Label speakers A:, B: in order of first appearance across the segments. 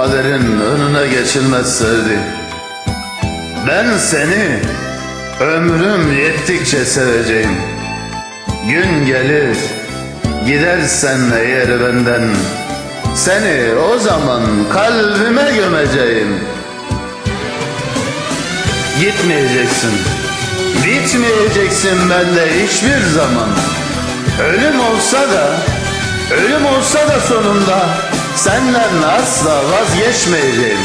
A: kaderin önüne geçilmez sevdi. Ben seni ömrüm yettikçe seveceğim. Gün gelir gidersen eğer benden seni o zaman kalbime gömeceğim. Gitmeyeceksin, bitmeyeceksin bende hiçbir zaman. Ölüm olsa da, ölüm olsa da sonunda senden asla vazgeçmeyeceğim.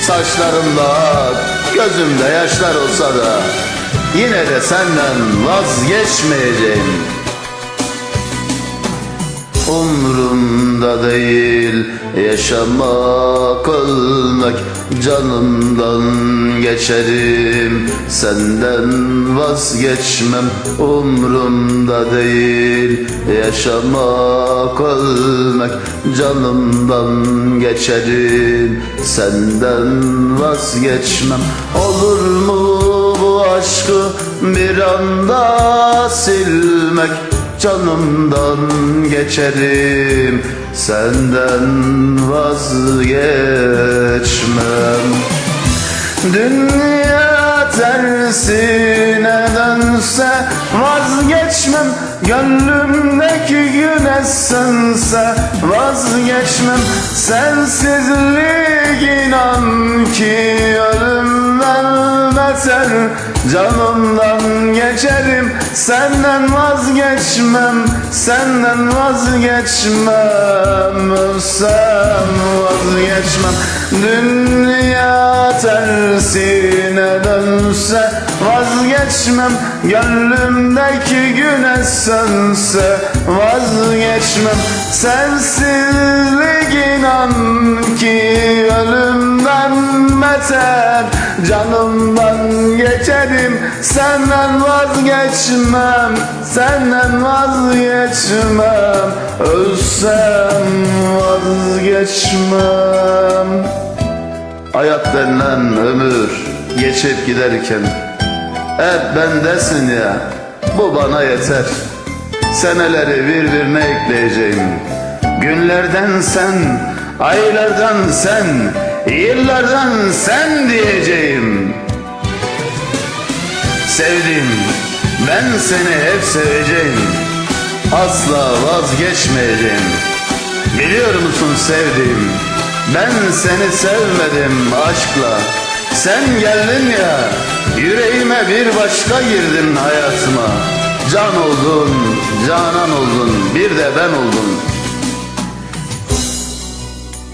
A: Saçlarımda gözümde yaşlar olsa da yine de senden vazgeçmeyeceğim. Umrumda değil yaşamak ölmek Canımdan geçerim. Senden vazgeçmem Umrumda değil yaşamak ölmek Canımdan geçerim. Senden vazgeçmem Olur mu bu aşkı bir anda silmek canımdan geçerim. Senden vazgeçmem. Dünya tersine dönse vazgeçmem. Gönlümdeki güneş sönse vazgeçmem. Sensizlik inan ki ölümden beter Canımdan geçerim. Senden vazgeçmem Senden vazgeçmem. Ölsem vazgeçmem. Dünya tersine dönse vazgeçmem. Gönlümdeki güneş sönse vazgeçmem. Sensizlik inan ki beter Canımdan geçerim. Senden vazgeçmem Senden vazgeçmem. Ölsem vazgeçmem. Hayat denilen ömür geçip giderken. Hep bendesin ya bu bana yeter. Seneleri birbirine ekleyeceğim Günlerden sen, aylardan sen, yıllardan sen diyeceğim. Sevdim, ben seni hep seveceğim. Asla vazgeçmeyeceğim. Biliyor musun sevdiğim Ben seni sevmedim aşkla. Sen geldin ya Yüreğime bir başka girdin hayatıma. Can oldun, canan oldun Bir de ben oldum